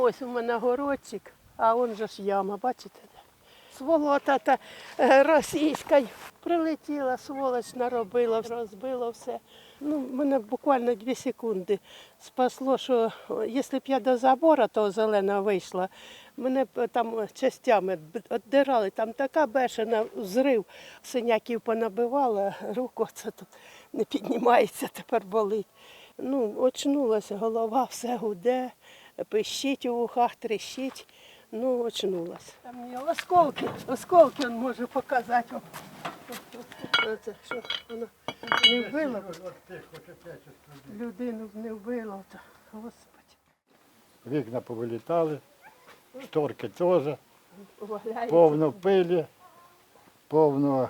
Ось у мене городчик, а он же ж яма, бачите? Сволота та е, російська прилетіла, сволоч наробила, розбила все. Ну, мене буквально дві секунди спасло, що якщо б я до забора того зелена вийшла, мене б там частями б- віддирали, там така бешена взрив, синяків понабивала, руку це тут не піднімається, тепер болить. Ну, очнулася, голова все гуде, пищить у вухах, трещить. Ну, очнулась. Там є осколки, осколки він може показати. О, о, о, Оце, що воно не вбило. Людину б не вбило. То, Господи, Вікна повилітали, шторки теж, повно пилі, повно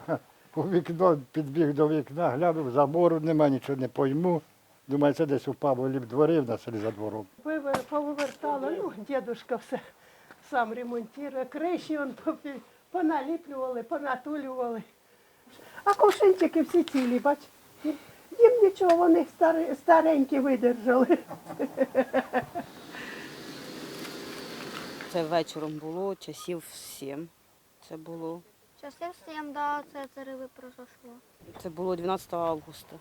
по вікно, підбіг до вікна, глянув, забору нема, нічого не пойму. Думаю, це десь упав у дворі в нас за двором. Повивертала, ну, дідушка все сам ремонтує. Криші он поналіплювали, понатулювали. А кувшинчики всі цілі, бач. Їм нічого, вони старенькі видержали. Це вечором було, часів сім. Це було. Часів всім, да, це зариви произошло. Це було 12 августа.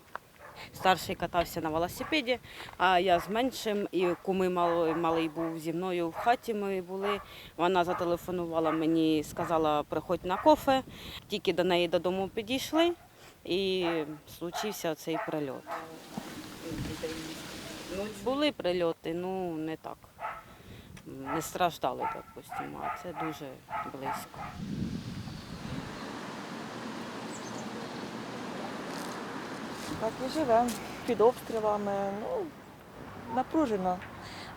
Старший катався на велосипеді, а я з меншим, і куми малий, малий був зі мною в хаті. Ми були. Вона зателефонувала мені, сказала, приходь на кофе. Тільки до неї додому підійшли, і случився цей прильот. Ну, були прильоти, ну не так. Не страждали, допустимо, а це дуже близько. Так і живемо під обстрілами. Ну, напружено.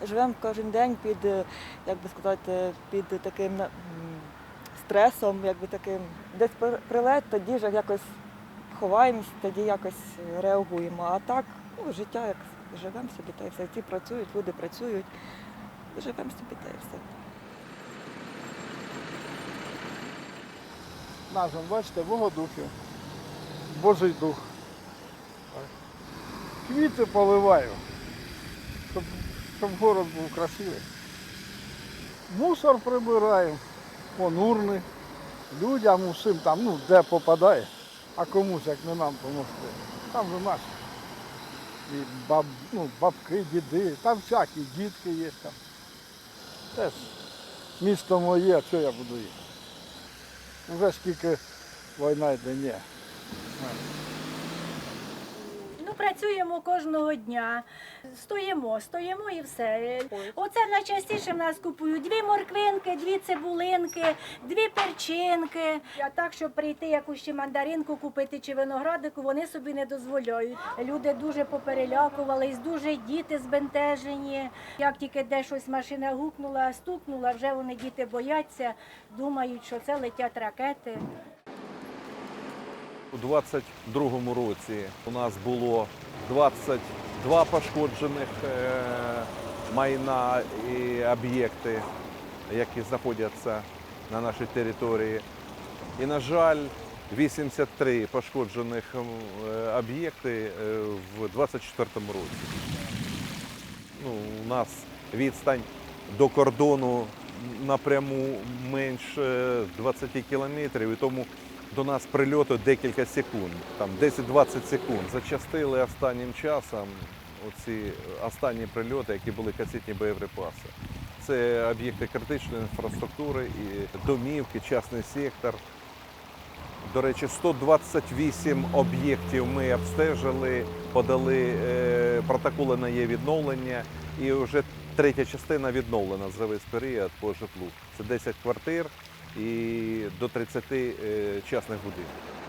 Живемо кожен день під, е, як би сказати, під таким стресом, якби таким. Десь прилет, тоді ж якось ховаємось, тоді якось реагуємо. А так, ну, життя як живемо собі та й все. Ці працюють, люди працюють. Живемо собі та й все. Назван, бачите, Богодухів, Божий дух. Квіти поливаю, щоб, щоб город був красивий. Мусор прибираю, понурний. Людям усім там, ну, де попадає, а комусь, як не нам допомогти. Там же наші. І баб, ну, бабки, діди, там всякі дітки є там. Теж місто моє, що я буду їхати? Вже скільки війна йде, ні. Ну, працюємо кожного дня, стоїмо, стоїмо і все. Оце найчастіше в нас купують дві морквинки, дві цибулинки, дві перчинки. А так, щоб прийти якусь ще мандаринку купити чи виноградику, вони собі не дозволяють. Люди дуже поперелякувались, дуже діти збентежені. Як тільки де щось машина гукнула, стукнула, вже вони діти бояться, думають, що це летять ракети. У 22-му році у нас було 22 пошкоджених е, майна і об'єкти, які знаходяться на нашій території. І, на жаль, 83 пошкоджених е, об'єкти е, в 24-му році. Ну, у нас відстань до кордону напряму менше 20 кілометрів, і тому до нас прильоту декілька секунд, там 10-20 секунд. Зачастили останнім часом оці останні прильоти, які були касетні боєприпаси. Це об'єкти критичної інфраструктури, і домівки, частний сектор. До речі, 128 об'єктів ми обстежили, подали е, протоколи на її відновлення, і вже третя частина відновлена за весь період по житлу. Це 10 квартир і до 30 е, частних будинків.